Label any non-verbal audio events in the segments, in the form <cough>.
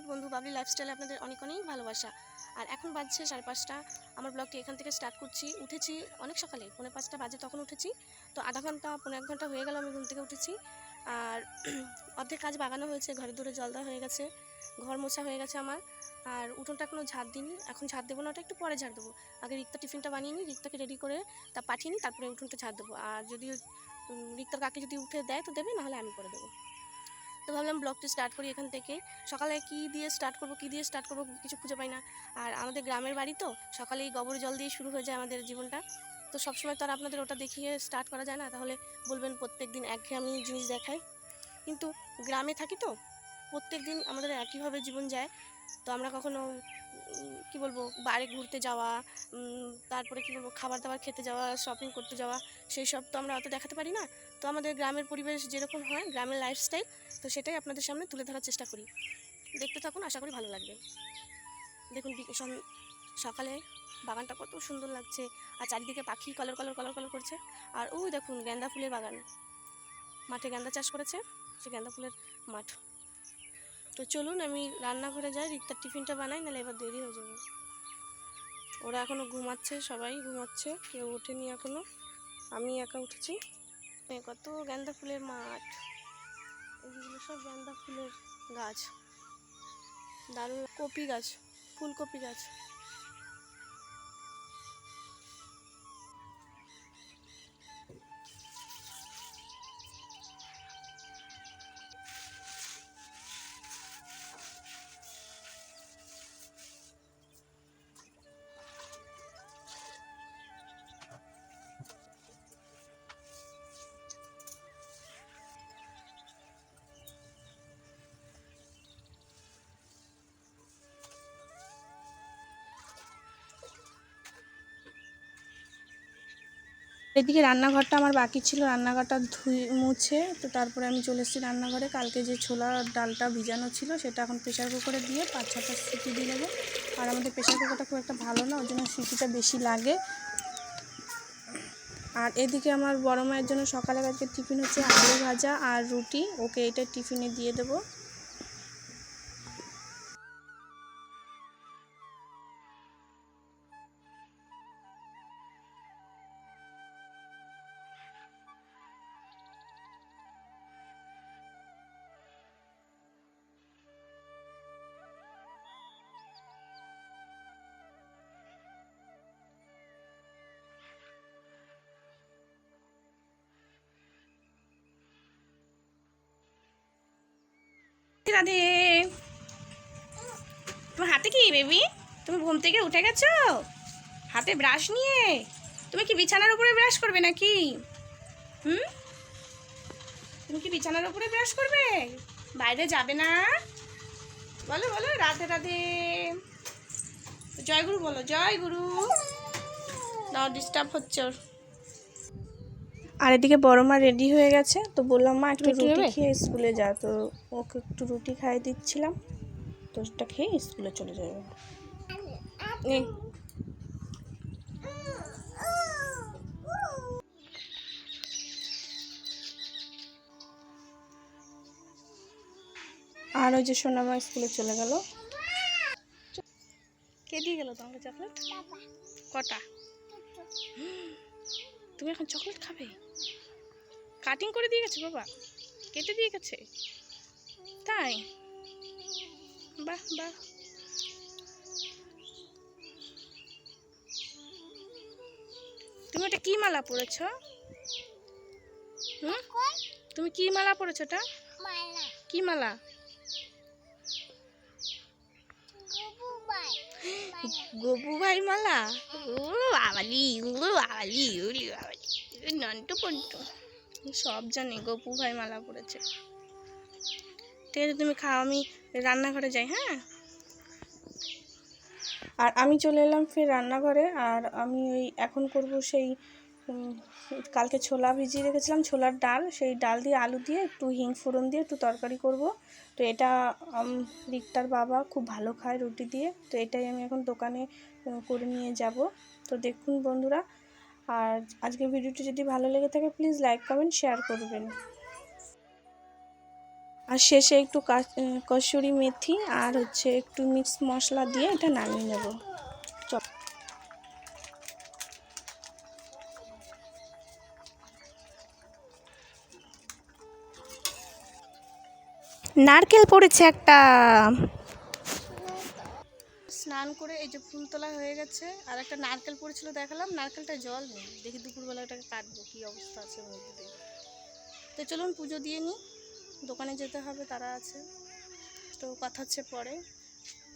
সুপ্রভাত বন্ধু বাবলি লাইফস্টাইলে আপনাদের অনেক অনেক ভালোবাসা। আর এখন বাজছে সাড়ে পাঁচটা। আমার ব্লগটি এখান থেকে স্টার্ট করছি। উঠেছি অনেক সকালে, পৌনে পাঁচটা বাজে তখন উঠেছি। তো আধা ঘণ্টা পনেরো এক ঘণ্টা হয়ে গেল আমি ঘুম থেকে উঠেছি। আর <clears throat> অর্ধেক কাজ বাগানো হয়েছে ঘরে দূরে জল দেওয়া হয়ে গেছে, ঘর মোছা হয়ে গেছে আমার। আর উঠোনটা এখনও ঝাড় দিইনি, এখন ঝাড় দেবো না, ওটা একটু পরে ঝাড় দেবো। আগে রিক্তা টিফিনটা বানিয়ে নিই, রিক্তাকে রেডি করে তা পাঠিয়ে নিই, তারপরে উঠোনটা ঝাড় দেবো। আর যদি রিক্তার কাকে যদি উঠে দেয় তো দেবে, নাহলে আমি করে দেবো। তো ভাবলাম ব্লগটি স্টার্ট করি এখান থেকে। সকালে কি দিয়ে স্টার্ট করব, কি দিয়ে স্টার্ট করব কিছু খুঁজে পাই না। আর আমাদের গ্রামের বাড়ি তো, সকালেই গোবর জল দিয়ে শুরু হয়ে যায় আমাদের জীবনটা। তো সবসময় তো আর আপনাদের ওটা দেখিয়ে স্টার্ট করা যায় না, তাহলে বলবেন প্রত্যেক দিন একঘেয়েমি জিনিস দেখায় কিন্তু গ্রামে থাকি তো প্রত্যেক দিন আমাদের একইভাবে জীবন যায়। তো আমরা কখনো কি বলব বাইরে ঘুরতে যাওয়া তারপরে কি বলব, খাবার দাবার খেতে যাওয়া শপিং করতে যাওয়া সেই সব তো আমরা অত দেখাতে পারি না। তো আমাদের গ্রামের পরিবেশ যেরকম হয়, গ্রামের লাইফস্টাইল তো সেটাই আপনাদের সামনে তুলে ধরার চেষ্টা করি। দেখতে থাকুন, আশা করি ভালো লাগবে। দেখুন সকালে বাগানটা কত সুন্দর লাগছে, আর চারিদিকে পাখি কলর কলর কলর কলর করছে। আর ওই দেখুন, গেন্দা ফুলের বাগান। মাঠে গেন্দা চাষ করেছে, সে গেন্দা ফুলের মাঠ। তো চলুন, আমি রান্নাঘরে যাই, রিক্তার টিফিনটা বানাই, নাহলে এবার দেরি হয়ে যাবে। ওরা এখনও ঘুমাচ্ছে, সবাই ঘুমাচ্ছে, কেউ ওঠেনি এখনও আমি একা উঠেছি। কত গেন্দা ফুলের মাঠ। এগুলো সব গেন্দা ফুলের গাছ। দারুণ। কপি গাছ ফুলকপি গাছ। এদিকে রান্নাঘরটা আমার বাকি ছিল, রান্নাঘরটা ধুয়ে মুছে, তো তারপরে আমি চলে এসেছি রান্নাঘরে। কালকে যে ছোলা ডালটা ভিজানো ছিল, সেটা এখন প্রেশার কুকারে দিয়ে পাঁচ ছটা সিটি দিয়ে দেবো আর আমাদের প্রেশার কুকারটা খুব একটা ভালো না ওই জন্য সিটিটা বেশি লাগে। আর এদিকে আমার বড় মায়ের জন্য সকালে আজকে টিফিন হচ্ছে আলু ভাজা আর রুটি, ওকে এটা টিফিনে দিয়ে দেবো। রাধে তোমার হাতে কি বেবি? তুমি ঘুম থেকে উঠে গেছো? হাতে ব্রাশ নিয়ে? তুমি কি বিছানার উপরে ব্রাশ করবে নাকি? হুম? তুমি কি বিছানার উপরে ব্রাশ করবে? বাইরে যাবে না? বলো বলো, রাধে রাধে। জয় গুরু বলো জয় গুরু নাও ডিস্টার্ব হচ্ছে ওর। আর এদিকে বড় মা রেডি হয়ে গেছে। তো বললাম মা একটু রুটি খেয়ে স্কুলে যা। তো ওকে একটু রুটি খাইয়ে দিচ্ছিলাম। তো ওটা খেয়ে স্কুলে চলে যাবে। আর ওই যে সোনামা স্কুলে চলে গেল। কে দিয়ে গেল তোমাকে চকলেট কটা? তুমি এখন চকলেট খাবে? কাটিং করে দিয়ে গেছে বাবা। কেটে দিয়ে গেছে। তাই? বাহ বাহ। তুমি ওটা কি মালা পরেছ? হুম? তুমি কি মালা পরেছো ওটা? কি মালা? গবু ভাই মালা ও বাবালি ও বাবালি ওলি বাবালি। নন্টু পন্টু। সব জানি গপু ভাই মালা পড়েছে। ঠিক আছে তুমি খাও আমি রান্নাঘরে যাই হ্যাঁ? আর আমি চলে এলাম ফের রান্নাঘরে আর আমি ওই এখন করব সেই কালকে ছোলা ভিজিয়ে রেখেছিলাম ছোলার ডাল। সেই ডাল দিয়ে আলু দিয়ে একটু হিং ফোড়ন দিয়ে একটু তরকারি করব। তো এটা রিক্তার বাবা খুব ভালো খায় রুটি দিয়ে। তো এটাই আমি এখন দোকানে করে নিয়ে যাব। তো দেখুন বন্ধুরা, আর আজকে ভিডিওটি যদি ভালো লেগে থাকে প্লিজ লাইক কমেন্ট শেয়ার করবেন। আর শেষে একটু কসুরি মেথি আর হচ্ছে একটু মিক্স মশলা দিয়ে এটা নামিয়ে নেব। নারকেল পড়েছে একটা। স্নান করে এই যে ফুল তোলা হয়ে গেছে, আর একটা নারকেল পড়েছিল, দেখালাম, নারকেলটা জল নেই। দেখি দুপুরবেলা ওটাকে কাটবো, কী অবস্থা আছে মধ্যে। তো চলুন পুজো দিয়ে নিই, দোকানে যেতে হবে, তারা আছে। তো কথা হচ্ছে পরে।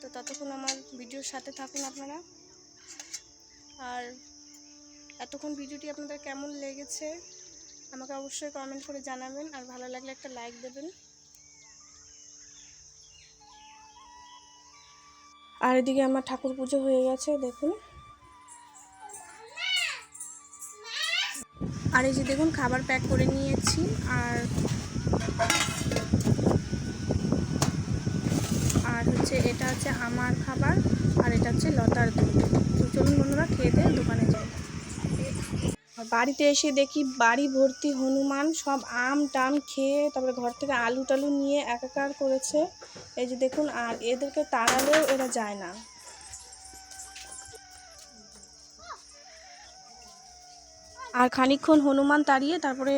তো ততক্ষণ আমার ভিডিওর সাথে থাকুন আপনারা। আর এতক্ষণ ভিডিওটি আপনাদের কেমন লেগেছে, আমাকে অবশ্যই কমেন্ট করে জানাবেন, আর ভালো লাগলে একটা লাইক দেবেন। আর এদিকে আমার ঠাকুর পুজো হয়ে গেছে, দেখুন। আর এই যে দেখুন, খাবার প্যাক করে নিয়েছি, আর আর হচ্ছে এটা হচ্ছে আমার খাবার, আর এটা হচ্ছে লতার দুধ। চলুন বন্ধুরা, খেয়ে দোকানে যাই। বাড়িতে এসে দেখি বাড়ি ভর্তি হনুমান, সব আম টাম খেয়ে তারপরে ঘর থেকে আলু টালু নিয়ে একাকার করেছে। এই যে দেখুন, আর এদেরকে তাড়ালেও এরা যায় না। আর খানিক্ষণ হনুমান তাড়িয়ে তারপরে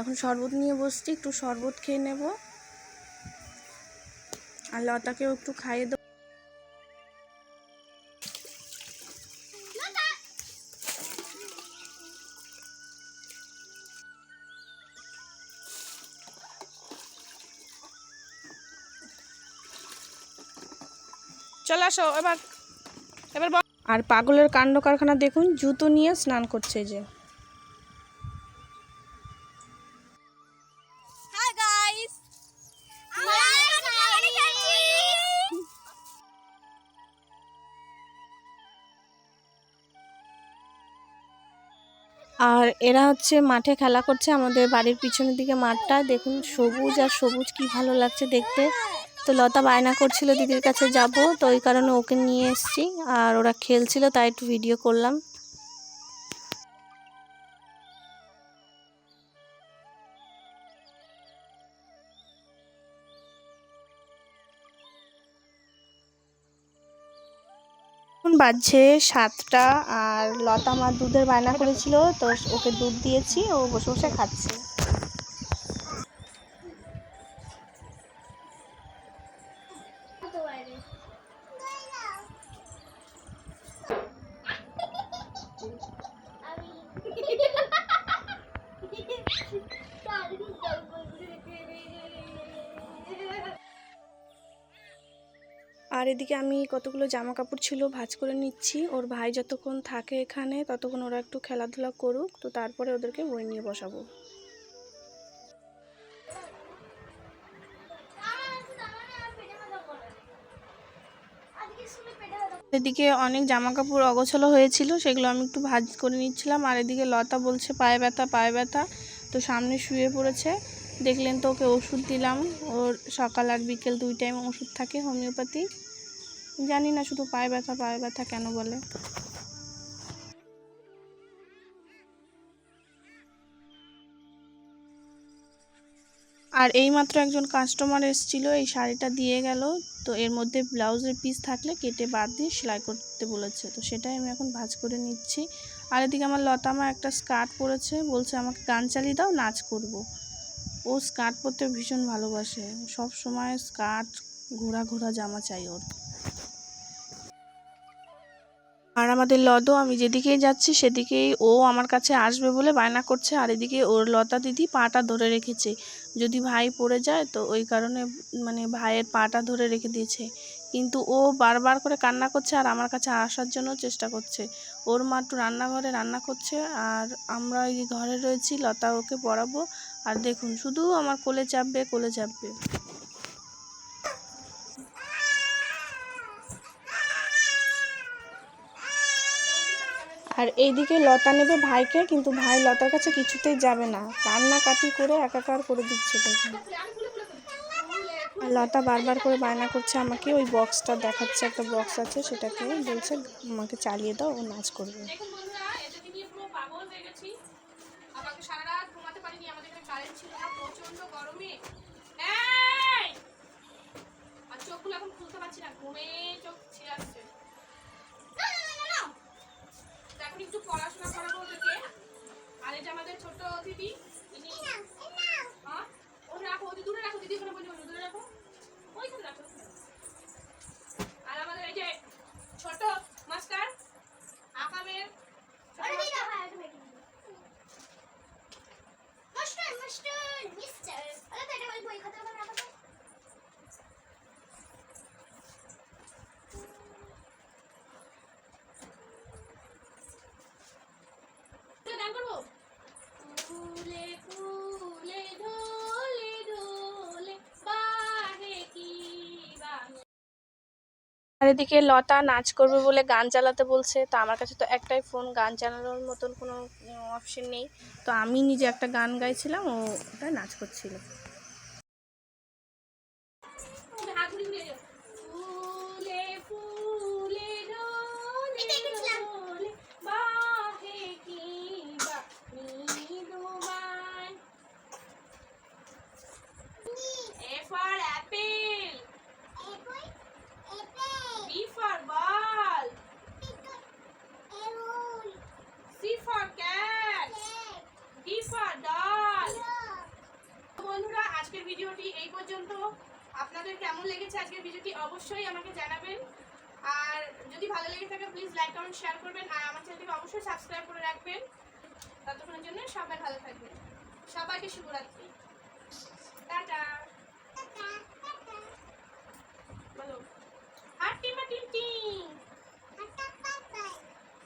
এখন শরবত নিয়ে বসছি, একটু শরবত খেয়ে নেব। আর লতাকেও একটু খাইয়ে দেবো। চলে আসো এবার এবার আর পাগলের কাণ্ড কারখানা দেখুন জুতো নিয়ে স্নান করছে যে। আর এরা হচ্ছে মাঠে খেলা করছে আমাদের বাড়ির পিছনের দিকে মাঠটা। দেখুন সবুজ আর সবুজ কি ভালো লাগছে দেখতে। তো লতা বায়না করছিল দিদির কাছে যাব, তো ওই কারণে ওকে নিয়ে এসেছি। আর ওরা খেলছিল, তাই একটু ভিডিও করলাম। বাজছে সাতটা আর লতা মা দুধের বায়না করেছিল, তো ওকে দুধ দিয়েছি, ও বসে বসে খাচ্ছে। এদিকে আমি কতগুলো জামা কাপড় ছিল ভাজ করে নিচ্ছি। ওর ভাই যতক্ষণ থাকে এখানে, ততক্ষণ ওরা একটু খেলাধুলা করুক, তো তারপরে ওদেরকে বই নিয়ে বসাবো। এদিকে অনেক জামা কাপড় অগোছালো হয়েছিল, সেগুলো আমি একটু ভাজ করে নিচ্ছিলাম। আর এদিকে লতা বলছে, পায়ে ব্যথা পায়ে ব্যথা। তো সামনে শুয়ে পড়েছে। দেখলেন তো ওকে ওষুধ দিলাম। ওর সকাল আর বিকেল দুই টাইম ওষুধ থাকে, হোমিওপ্যাথি। জানি না, শুধু পায়ে ব্যথা পায়ে ব্যথা কেন বলে। আর এইমাত্র একজন কাস্টমার এসেছিল, এই শাড়িটা দিয়ে গেল। তো এর মধ্যে ব্লাউজের পিস থাকলে কেটে বাদ দিয়ে সেলাই করতে বলেছে। তো সেটাই আমি এখন ভাঁজ করে নিচ্ছি। আর এদিকে আমার লতামা একটা স্কার্ট পরেছে, বলছে, আমাকে গান চালিয়ে দাও, নাচ করব। ও স্কার্ট পরতে ভীষণ ভালোবাসে। সব সময় স্কার্ট ঘোরা ঘোরা জামা চাই ওর। আর আমাদের লদও, আমি যেদিকেই যাচ্ছি সেদিকেই ও আমার কাছে আসবে বলে বায়না করছে। আর এদিকে ওর লতা দিদি পাটা ধরে রেখেছে। যদি ভাই পড়ে যায় তো ওই কারণে মানে ভাইয়ের পাটা ধরে রেখে দিয়েছে। কিন্তু ও বারবার করে কান্না করছে আর আমার কাছে আসার জন্য চেষ্টা করছে। ওর মা একটু রান্নাঘরে রান্না করছে আর আমরা যে ঘরে রয়েছি, লতা ওকে পড়াবো। আর দেখুন, শুধু আমার কোলে চাপবে কোলে চাপবে। আর এইদিকে লতা নেবে ভাইকে, কিন্তু ভাই লতার কাছে কিছুতেই যাবে না। কান্নাকাটি করে একাকার করে দিচ্ছে দেখুন। আর লতা বারবার করে বায়না করছে আমাকে, ওই বক্সটা দেখাচ্ছে, একটা বক্স আছে, সেটাকে বলছে, আমাকে চালিয়ে দাও, ও নাচ করবে। গরমে! এখন খুলতে পারছি না, ঘুমে চোখ ছিঁড়ে আসছে তো এখন একটু পড়াশোনা করাবো ওদেরকে আর এটা আমাদের ছোট দিদি ইনি হ্যাঁ ও রাখো ওদের দূরে রাখো দিদি ওখানে বলি ওখানে দূরে রাখো ওইখানে রাখো আর আমাদের এই যে ছোট মাস্টার আকামের ছোট মাস্টার। তো গান করব ফুলে ফুলে ঢোলে ঢোলে বাহে কি বাহে আর এদিকে লতা, নাচ করবে বলে গান চালাতে বলছে। তো আমার কাছে তো একটাই ফোন গান চালানোর মতন কোনো অপশন নেই। তো আমি নিজে একটা গান গাইছিলাম, ও ওটা নাচ করছিল ফুলে ফুলে ঢোলে এটা এঁকেছিলাম। ঢোলে বাহে কি বাহি Dubai A for apple, B for ball, C for cat, D for doll. বন্ধুরা আজকের ভিডিওটি এই পর্যন্ত আপনাদের কেমন লেগেছে আজকের ভিডিওটি অবশ্যই আমাকে জানাবেন আর যদি ভালো লেগে থাকে প্লিজ লাইক কমেন্ট শেয়ার করবেন। আর আমার চ্যানেলটিকে অবশ্যই সাবস্ক্রাইব করে রাখবেন। ততক্ষণের জন্য সবাই ভালো থাকবেন। সবাইকে শুভরাত্রি। টাটা। বলো।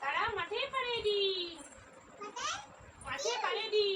তারা মাঠে পারে দি মাঠে পারে দি